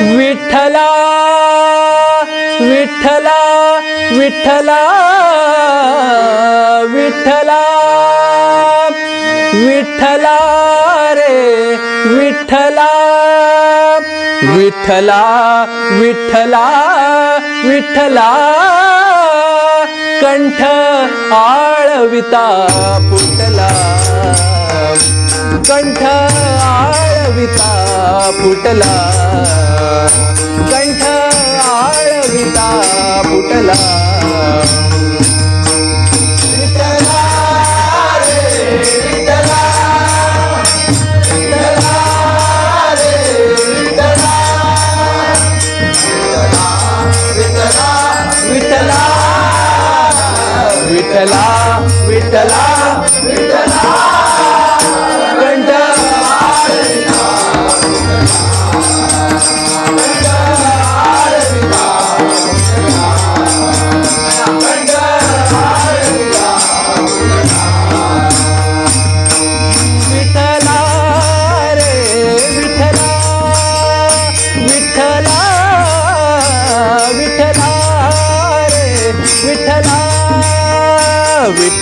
विठ्ठला विठ्ठला विठ्ठला विठला विठ्ठला रे विठ्ठला विठला विठला विठ्ठला कंठ आळविता पुटला कंठ आळविता फुटला. कंठ आळविता फुटला.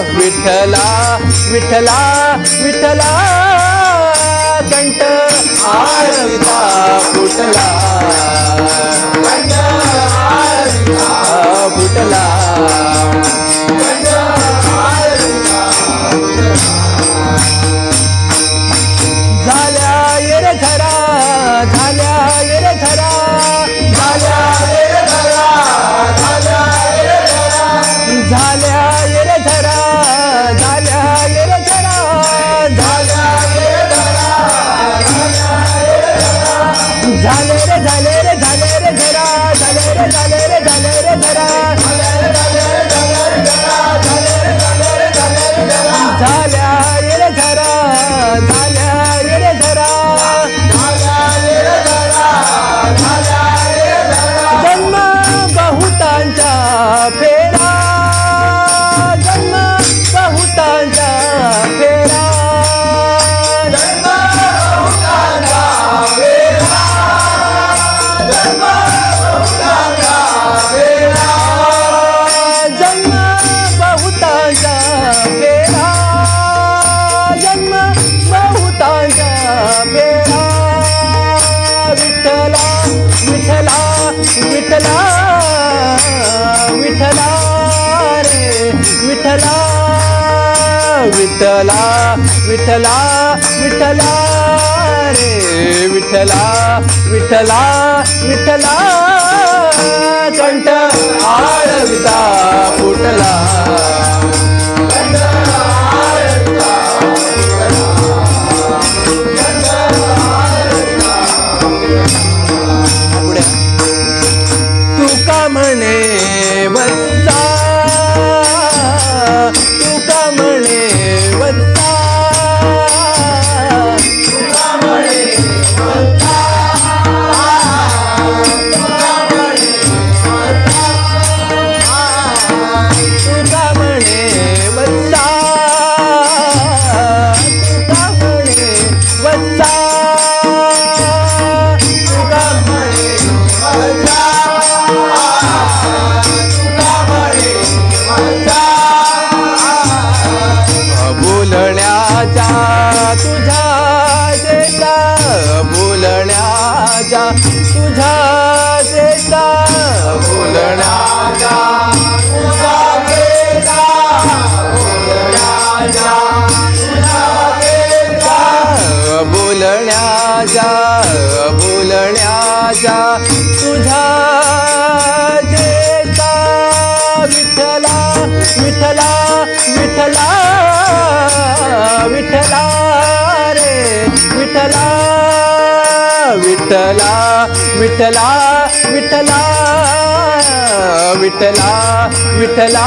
विठला विठला विठला दंट आरविता फुटला फुटला विठला विठला विठला रे. विठला विठला विठला कंठ आळविता फुटला. बोलण्याचा तुझा देता विठला विठला विठला विठला रे विठला विठला विठला विठला विठ्ठला विठ्ठला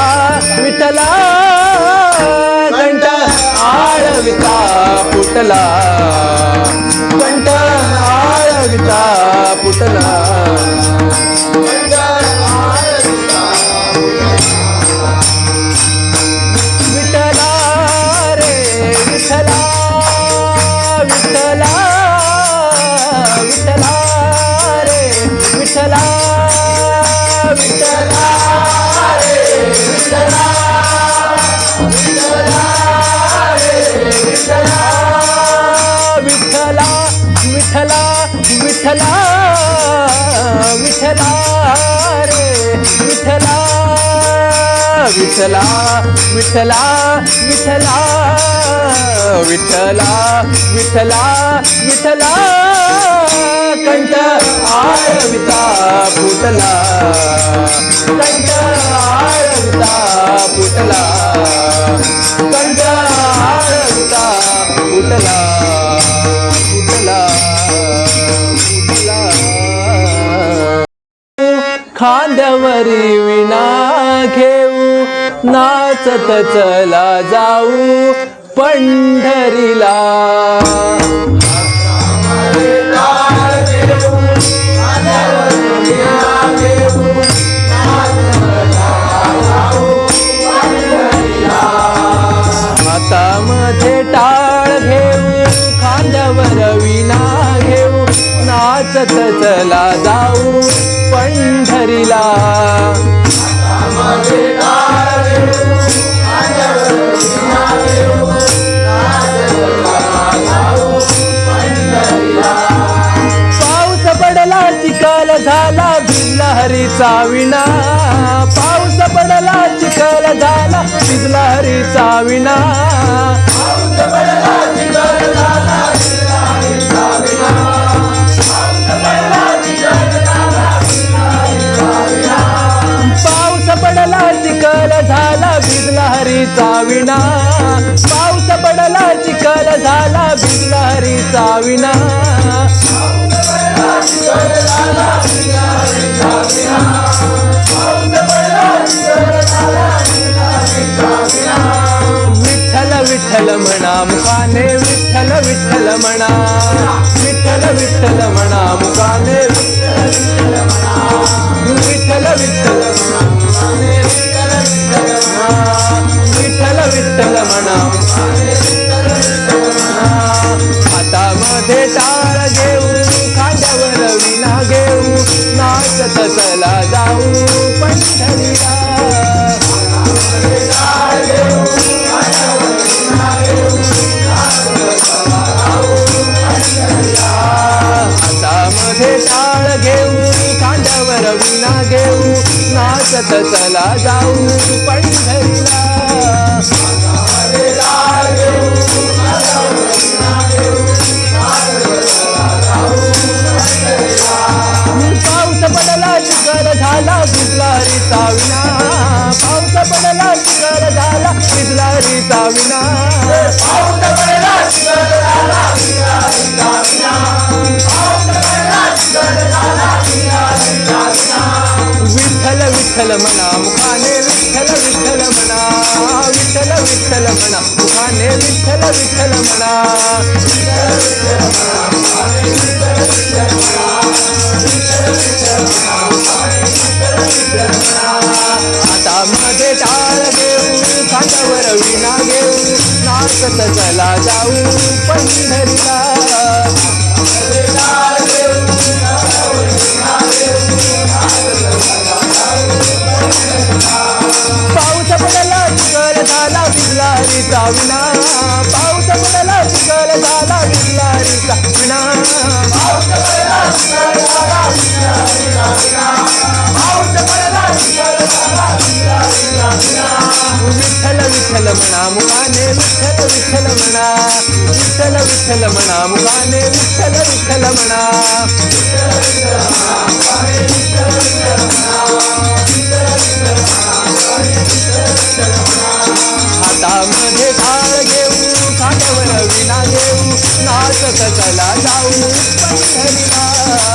विठ्ठला कंठ आळविता पुटला कंठ आळविता पुटला विठला विठला विठला रे. विठला विठला विठला विठला विठ्ठला विठला विठला कंठ आळविता भूतला. कंठ तरी विणा घेऊ. नाचत चला जाऊ पंढरीला. हरीचा विना विठ्ठल विठ्ठल म्हणा मुखाने विठ्ठल विठ्ठल म्हणा विठ्ठल विठ्ठल विठ्ठल विठ्ठल म्हणा मुखाने विठ्ठल विठ्ठल म्हणा विठ्ठल विठ्ठल म्हणा मुखाने विठ्ठल विठ्ठल म्हणा आता मध्ये टाळ घेऊ खांद्यावर विना घेऊ नाचत चला जाऊ पंढरीला विठ्ठल विठ्ठल म्हणा मुखाने विठ्ठल विठ्ठल म्हणा हातामध्ये झाड घेऊ खांद्यावर विना घेऊ नाचत चला जाऊ पंढरीला